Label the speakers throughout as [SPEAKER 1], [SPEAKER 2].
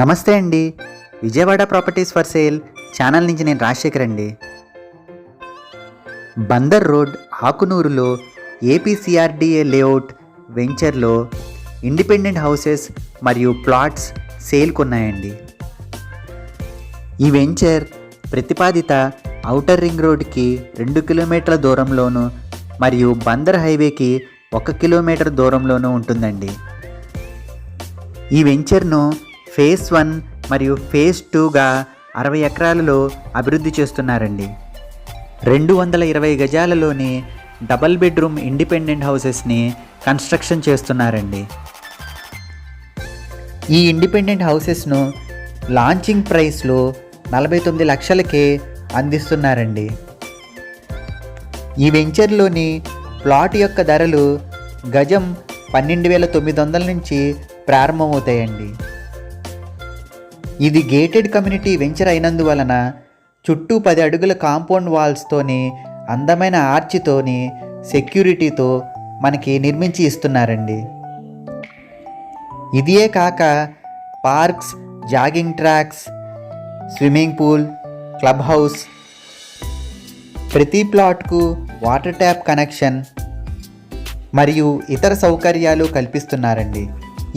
[SPEAKER 1] నమస్తే అండి. Vijayawada properties for sale channel నుంచి నేను రాజశేఖర్ అండి. బందర్ రోడ్ ఆకునూరులో ఏపీసీఆర్డీఏ లేఅవుట్ వెంచర్లో ఇండిపెండెంట్ హౌసెస్ మరియు ప్లాట్స్ సేల్కున్నాయండి ఈ వెంచర్ ప్రతిపాదిత ఔటర్ రింగ్ రోడ్కి రెండు కిలోమీటర్ల దూరంలోను మరియు బందర్ హైవేకి ఒక కిలోమీటర్ దూరంలోనూ ఉంటుందండి. ఈ వెంచర్ను ఫేజ్ వన్ మరియు ఫేజ్ టూగా అరవై ఎకరాలలో అభివృద్ధి చేస్తున్నారండి. రెండు వందల ఇరవై గజాలలోని డబల్ బెడ్రూమ్ ఇండిపెండెంట్ హౌసెస్ని కన్స్ట్రక్షన్ చేస్తున్నారండి. ఈ ఇండిపెండెంట్ హౌసెస్ను లాంచింగ్ ప్రైస్లో నలభై తొమ్మిది లక్షలకే అందిస్తున్నారండి. ఈ వెంచర్లోని ప్లాట్ యొక్క ధరలు గజం పన్నెండు వేల తొమ్మిది వందల నుంచి ప్రారంభమవుతాయండి. ఇది గేటెడ్ కమ్యూనిటీ వెంచర్ అయినందువలన చుట్టూ పది అడుగుల కాంపౌండ్ వాల్స్తోని అందమైన ఆర్చితోని సెక్యూరిటీతో మనకి నిర్మించి ఇస్తున్నారండి. ఇదియే కాక parks jogging tracks swimming pool club house ప్రతి ప్లాట్కు వాటర్ ట్యాప్ కనెక్షన్ మరియు ఇతర సౌకర్యాలు కల్పిస్తున్నారండి.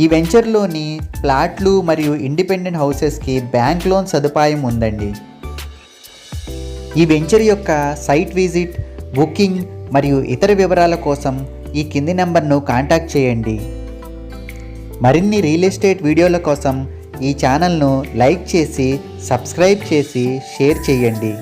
[SPEAKER 1] ఈ వెంచర్లోని ప్లాట్లు మరియు ఇండిపెండెంట్ హౌసెస్కి బ్యాంక్ లోన్ సదుపాయం ఉందండి. ఈ వెంచర్ యొక్క సైట్ విజిట్ బుకింగ్ మరియు ఇతర వివరాల కోసం ఈ కింది నెంబర్ను కాంటాక్ట్ చేయండి. మరిన్ని రియల్ ఎస్టేట్ వీడియోల కోసం ఈ ఛానల్ను లైక్ చేసి సబ్స్క్రైబ్ చేసి షేర్ చేయండి.